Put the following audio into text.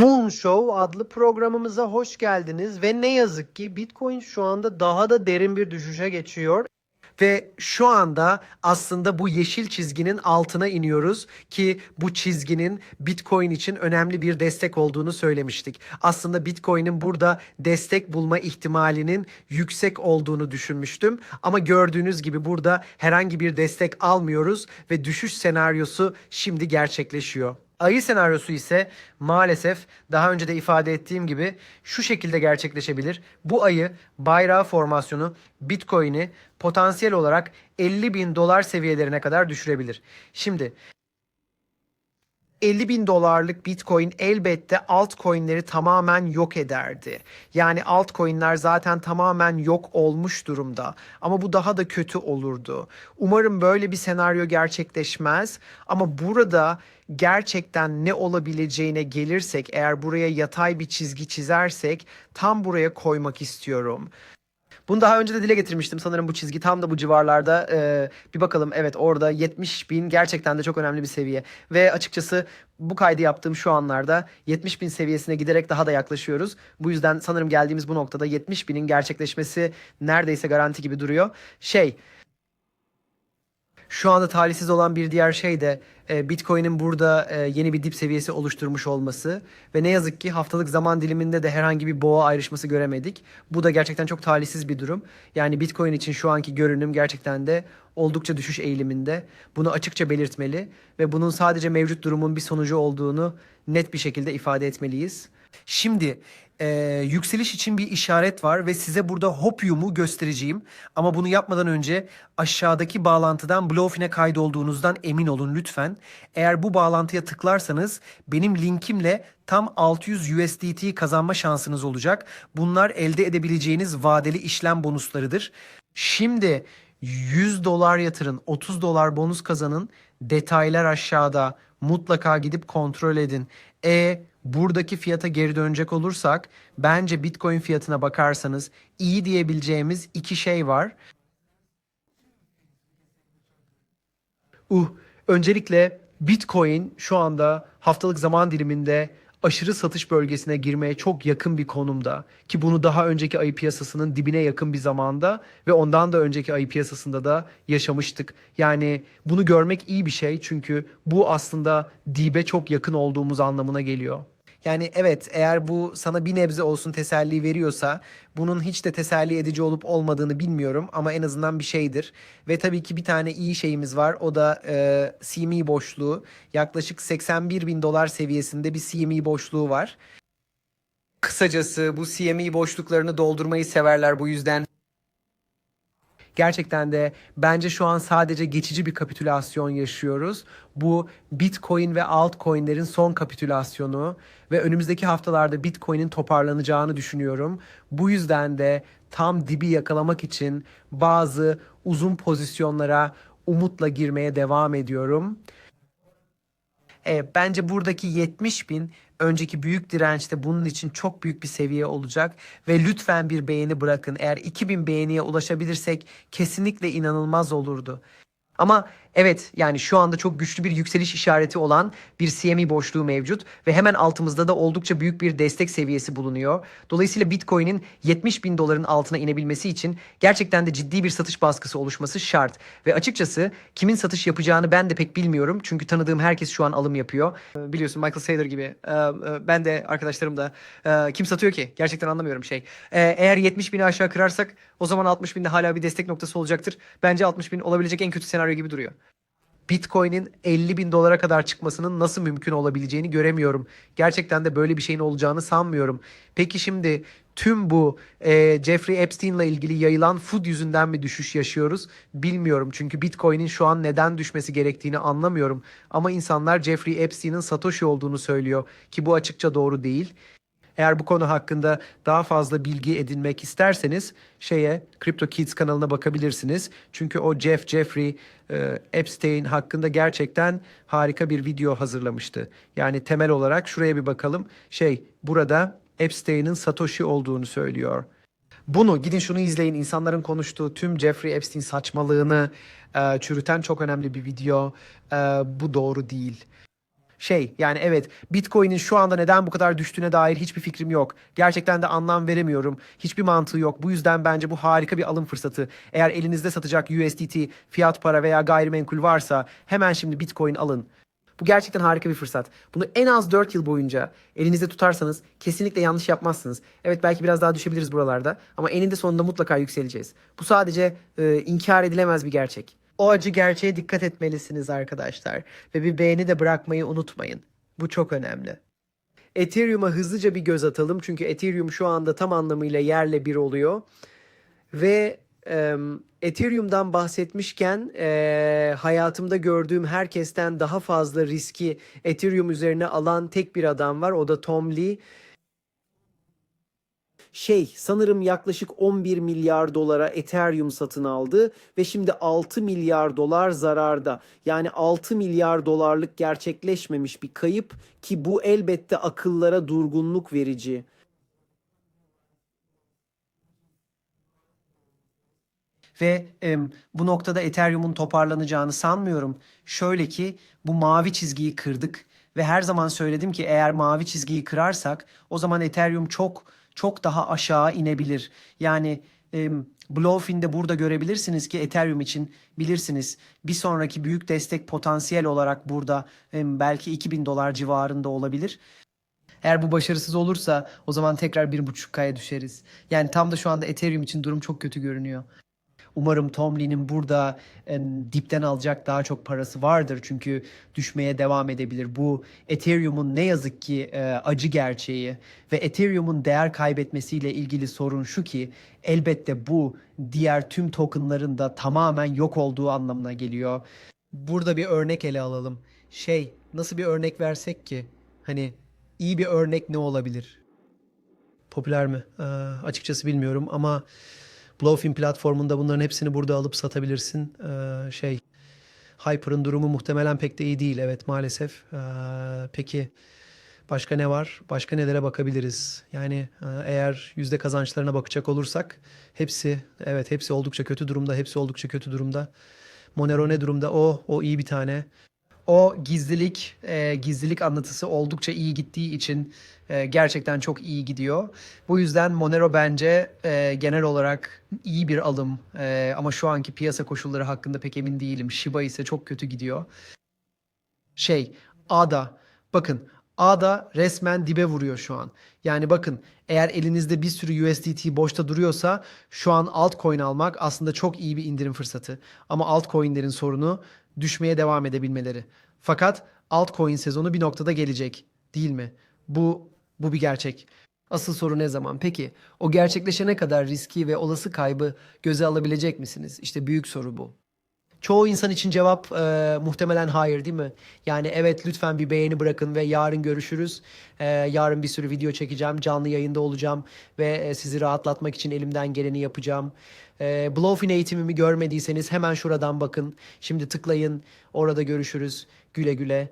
Moon Show adlı programımıza hoş geldiniz ve ne yazık ki Bitcoin şu anda daha da derin bir düşüşe geçiyor. Ve şu anda aslında bu yeşil çizginin altına iniyoruz ki bu çizginin Bitcoin için önemli bir destek olduğunu söylemiştik. Aslında Bitcoin'in burada destek bulma ihtimalinin yüksek olduğunu düşünmüştüm ama gördüğünüz gibi burada herhangi bir destek almıyoruz ve düşüş senaryosu şimdi gerçekleşiyor. Ayı senaryosu ise maalesef daha önce de ifade ettiğim gibi şu şekilde gerçekleşebilir. Bu ayı bayrağı formasyonu Bitcoin'i potansiyel olarak 50 bin dolar seviyelerine kadar düşürebilir. Şimdi 50 bin dolarlık Bitcoin elbette altcoin'leri tamamen yok ederdi. Yani altcoin'ler zaten tamamen yok olmuş durumda. Ama bu daha da kötü olurdu. Umarım böyle bir senaryo gerçekleşmez. Ama burada gerçekten ne olabileceğine gelirsek, eğer buraya yatay bir çizgi çizersek tam buraya koymak istiyorum. Bunu daha önce de dile getirmiştim. Sanırım bu çizgi tam da bu civarlarda. Ee, bir bakalım evet orada 70 bin gerçekten de çok önemli bir seviye. Ve açıkçası bu kaydı yaptığım şu anlarda 70 bin seviyesine giderek daha da yaklaşıyoruz. Bu yüzden sanırım geldiğimiz bu noktada 70 binin gerçekleşmesi neredeyse garanti gibi duruyor. Şey şu anda talihsiz olan bir diğer şey de e, Bitcoin'in burada e, yeni bir dip seviyesi oluşturmuş olması ve ne yazık ki haftalık zaman diliminde de herhangi bir boğa ayrışması göremedik. Bu da gerçekten çok talihsiz bir durum. Yani Bitcoin için şu anki görünüm gerçekten de oldukça düşüş eğiliminde. Bunu açıkça belirtmeli ve bunun sadece mevcut durumun bir sonucu olduğunu net bir şekilde ifade etmeliyiz. Şimdi e, yükseliş için bir işaret var ve size burada Hopium'u göstereceğim. Ama bunu yapmadan önce aşağıdaki bağlantıdan Bluefin'e kaydolduğunuzdan emin olun lütfen. Eğer bu bağlantıya tıklarsanız benim linkimle tam 600 USDT kazanma şansınız olacak. Bunlar elde edebileceğiniz vadeli işlem bonuslarıdır. Şimdi 100 dolar yatırın, 30 dolar bonus kazanın. Detaylar aşağıda. Mutlaka gidip kontrol edin. E buradaki fiyata geri dönecek olursak bence Bitcoin fiyatına bakarsanız iyi diyebileceğimiz iki şey var. Uh, öncelikle Bitcoin şu anda haftalık zaman diliminde aşırı satış bölgesine girmeye çok yakın bir konumda ki bunu daha önceki ayı piyasasının dibine yakın bir zamanda ve ondan da önceki ayı piyasasında da yaşamıştık. Yani bunu görmek iyi bir şey çünkü bu aslında dibe çok yakın olduğumuz anlamına geliyor. Yani evet eğer bu sana bir nebze olsun teselli veriyorsa bunun hiç de teselli edici olup olmadığını bilmiyorum ama en azından bir şeydir. Ve tabii ki bir tane iyi şeyimiz var o da e, CME boşluğu. Yaklaşık 81 bin dolar seviyesinde bir CME boşluğu var. Kısacası bu CME boşluklarını doldurmayı severler bu yüzden Gerçekten de bence şu an sadece geçici bir kapitülasyon yaşıyoruz. Bu Bitcoin ve altcoin'lerin son kapitülasyonu ve önümüzdeki haftalarda Bitcoin'in toparlanacağını düşünüyorum. Bu yüzden de tam dibi yakalamak için bazı uzun pozisyonlara umutla girmeye devam ediyorum. E, bence buradaki 70 bin önceki büyük dirençte bunun için çok büyük bir seviye olacak ve lütfen bir beğeni bırakın. Eğer 2000 beğeniye ulaşabilirsek kesinlikle inanılmaz olurdu. Ama evet yani şu anda çok güçlü bir yükseliş işareti olan bir CME boşluğu mevcut ve hemen altımızda da oldukça büyük bir destek seviyesi bulunuyor. Dolayısıyla Bitcoin'in 70 bin doların altına inebilmesi için gerçekten de ciddi bir satış baskısı oluşması şart. Ve açıkçası kimin satış yapacağını ben de pek bilmiyorum. Çünkü tanıdığım herkes şu an alım yapıyor. Ee, Biliyorsun Michael Saylor gibi. Ee, e, Ben de arkadaşlarım da e, kim satıyor ki? Gerçekten anlamıyorum şey. Eğer 70 bini aşağı kırarsak o zaman 60 binde hala bir destek noktası olacaktır. Bence 60 bin olabilecek en kötü senaryo gibi duruyor. Bitcoin'in 50 bin dolara kadar çıkmasının nasıl mümkün olabileceğini göremiyorum. Gerçekten de böyle bir şeyin olacağını sanmıyorum. Peki şimdi tüm bu e, Jeffrey Epstein'la ilgili yayılan food yüzünden mi düşüş yaşıyoruz? Bilmiyorum çünkü Bitcoin'in şu an neden düşmesi gerektiğini anlamıyorum. Ama insanlar Jeffrey Epstein'in Satoshi olduğunu söylüyor ki bu açıkça doğru değil. Eğer bu konu hakkında daha fazla bilgi edinmek isterseniz şeye Crypto Kids kanalına bakabilirsiniz. Çünkü o Jeff Jeffrey e, Epstein hakkında gerçekten harika bir video hazırlamıştı. Yani temel olarak şuraya bir bakalım. Şey burada Epstein'in Satoshi olduğunu söylüyor. Bunu gidin şunu izleyin. İnsanların konuştuğu tüm Jeffrey Epstein saçmalığını e, çürüten çok önemli bir video. E, bu doğru değil. Şey yani evet Bitcoin'in şu anda neden bu kadar düştüğüne dair hiçbir fikrim yok. Gerçekten de anlam veremiyorum. Hiçbir mantığı yok. Bu yüzden bence bu harika bir alım fırsatı. Eğer elinizde satacak USDT, fiyat para veya gayrimenkul varsa hemen şimdi Bitcoin alın. Bu gerçekten harika bir fırsat. Bunu en az 4 yıl boyunca elinizde tutarsanız kesinlikle yanlış yapmazsınız. Evet belki biraz daha düşebiliriz buralarda ama eninde sonunda mutlaka yükseleceğiz. Bu sadece e, inkar edilemez bir gerçek. O acı gerçeğe dikkat etmelisiniz arkadaşlar. Ve bir beğeni de bırakmayı unutmayın. Bu çok önemli. Ethereum'a hızlıca bir göz atalım. Çünkü Ethereum şu anda tam anlamıyla yerle bir oluyor. Ve e, Ethereum'dan bahsetmişken e, hayatımda gördüğüm herkesten daha fazla riski Ethereum üzerine alan tek bir adam var. O da Tom Lee. Şey sanırım yaklaşık 11 milyar dolara Ethereum satın aldı ve şimdi 6 milyar dolar zararda. Yani 6 milyar dolarlık gerçekleşmemiş bir kayıp ki bu elbette akıllara durgunluk verici. Ve em, bu noktada Ethereum'un toparlanacağını sanmıyorum. Şöyle ki bu mavi çizgiyi kırdık ve her zaman söyledim ki eğer mavi çizgiyi kırarsak o zaman Ethereum çok çok daha aşağı inebilir. Yani em, Bluefin'de burada görebilirsiniz ki Ethereum için bilirsiniz bir sonraki büyük destek potansiyel olarak burada em, belki 2000 dolar civarında olabilir. Eğer bu başarısız olursa o zaman tekrar 1.5K'ya düşeriz. Yani tam da şu anda Ethereum için durum çok kötü görünüyor. Umarım Tom Lee'nin burada e, dipten alacak daha çok parası vardır. Çünkü düşmeye devam edebilir. Bu Ethereum'un ne yazık ki e, acı gerçeği ve Ethereum'un değer kaybetmesiyle ilgili sorun şu ki elbette bu diğer tüm tokenların da tamamen yok olduğu anlamına geliyor. Burada bir örnek ele alalım. Şey nasıl bir örnek versek ki? Hani iyi bir örnek ne olabilir? Popüler mi? Ee, açıkçası bilmiyorum ama Bluefin platformunda bunların hepsini burada alıp satabilirsin. Ee, şey Hyper'ın durumu muhtemelen pek de iyi değil. Evet maalesef. Ee, peki başka ne var? Başka nelere bakabiliriz? Yani e, eğer yüzde kazançlarına bakacak olursak hepsi evet hepsi oldukça kötü durumda. Hepsi oldukça kötü durumda. Monero ne durumda? O o iyi bir tane. O gizlilik e, gizlilik anlatısı oldukça iyi gittiği için e, gerçekten çok iyi gidiyor. Bu yüzden Monero bence e, genel olarak iyi bir alım. E, ama şu anki piyasa koşulları hakkında pek emin değilim. Shiba ise çok kötü gidiyor. Şey, ADA. Bakın ADA resmen dibe vuruyor şu an. Yani bakın eğer elinizde bir sürü USDT boşta duruyorsa şu an altcoin almak aslında çok iyi bir indirim fırsatı. Ama altcoin'lerin sorunu düşmeye devam edebilmeleri. Fakat altcoin sezonu bir noktada gelecek, değil mi? Bu bu bir gerçek. Asıl soru ne zaman? Peki o gerçekleşene kadar riski ve olası kaybı göze alabilecek misiniz? İşte büyük soru bu. Çoğu insan için cevap e, muhtemelen hayır değil mi? Yani evet lütfen bir beğeni bırakın ve yarın görüşürüz. E, yarın bir sürü video çekeceğim, canlı yayında olacağım ve e, sizi rahatlatmak için elimden geleni yapacağım. E, Blowfin eğitimimi görmediyseniz hemen şuradan bakın. Şimdi tıklayın, orada görüşürüz. Güle güle.